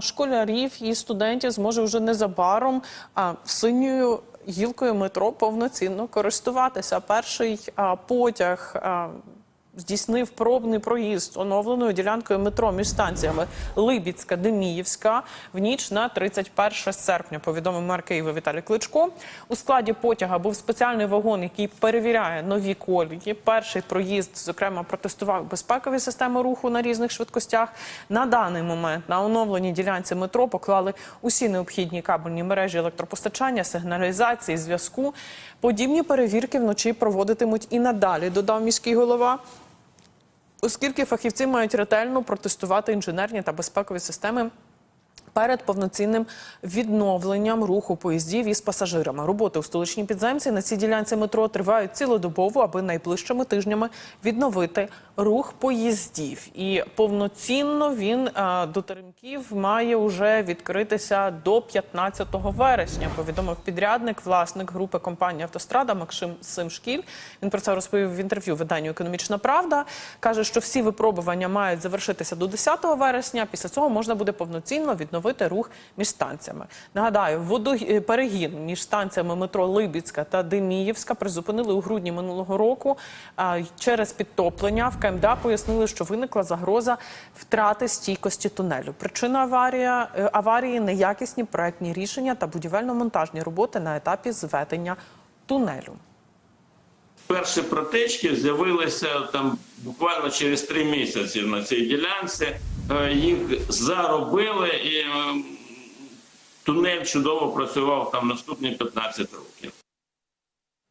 школярів і студентів зможе вже незабаром синьою гілкою метро повноцінно користуватися. Перший потяг. Здійснив пробний проїзд оновленою ділянкою метро між станціями Либіцька, Деміївська в ніч на 31 серпня. Повідомив мер Києва Віталій Кличко. У складі потяга був спеціальний вагон, який перевіряє нові колії. Перший проїзд, зокрема, протестував безпекові системи руху на різних швидкостях. На даний момент на оновленій ділянці метро поклали усі необхідні кабельні мережі електропостачання, сигналізації, зв'язку. Подібні перевірки вночі проводитимуть і надалі. Додав міський голова. Оскільки фахівці мають ретельно протестувати інженерні та безпекові системи перед повноцінним відновленням руху поїздів із пасажирами. Роботи у столичній підземці на цій ділянці метро тривають цілодобово, аби найближчими тижнями відновити рух поїздів. І повноцінно він е, до Теремків має вже відкритися до 15 вересня. Повідомив підрядник, власник групи компанії Автострада Максим Симшкіль. Він про це розповів в інтерв'ю виданню Економічна Правда. каже, що всі випробування мають завершитися до 10 вересня. Після цього можна буде повноцінно відновити рух між станціями. Нагадаю, воду е, перегін між станціями метро Либіцька та Деміївська призупинили у грудні минулого року через підтоплення. В КМДА пояснили, що виникла загроза втрати стійкості тунелю. Причина аварія е, аварії неякісні проектні рішення та будівельно-монтажні роботи на етапі зведення тунелю. Перші протечки з'явилися там буквально через три місяці на цій ділянці. Е, Їх заробили, і е, тунель чудово працював там наступні 15 років.